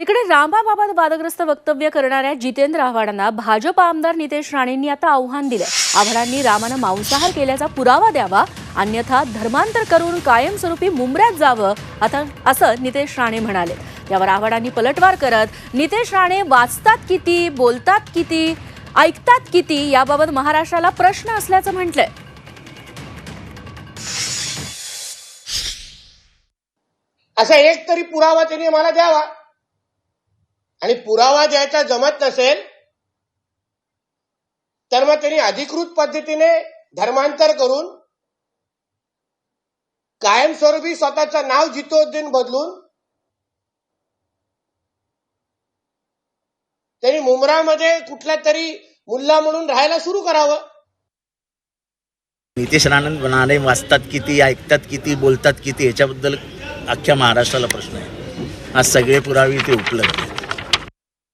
इकडे रामाबाबत वादग्रस्त वक्तव्य करणाऱ्या जितेंद्र आव्हाडांना भाजप आमदार नितेश राणेंनी आता आव्हान दिलं आव्हाडांनी रामानं मांसाहार केल्याचा पुरावा द्यावा अन्यथा धर्मांतर करून कायमस्वरूपी मुंबऱ्यात जावं आता असं नितेश राणे म्हणाले. यावर आव्हाडांनी पलटवार करत नितेश राणे वाचतात किती बोलतात किती ऐकतात किती याबाबत महाराष्ट्राला प्रश्न असल्याचं म्हटलंय. असा एक तरी पुरावा त्यांनी मला द्यावा. आणि पुरावा द्यायचा जमत नसेल तर मग त्यांनी अधिकृत पद्धतीने धर्मांतर करून कायमस्वरूपी स्वतःचं नाव जितोद्दीन बदलून त्यांनी मुंब्रामध्ये कुठल्या तरी मुल्ला म्हणून राहायला सुरू करावं. नितेश राणन म्हणाले वाचतात किती ऐकतात किती बोलतात किती याच्याबद्दल अख्ख्या महाराष्ट्राला प्रश्न आहे. आज सगळे पुरावे इथे उपलब्ध आहेत.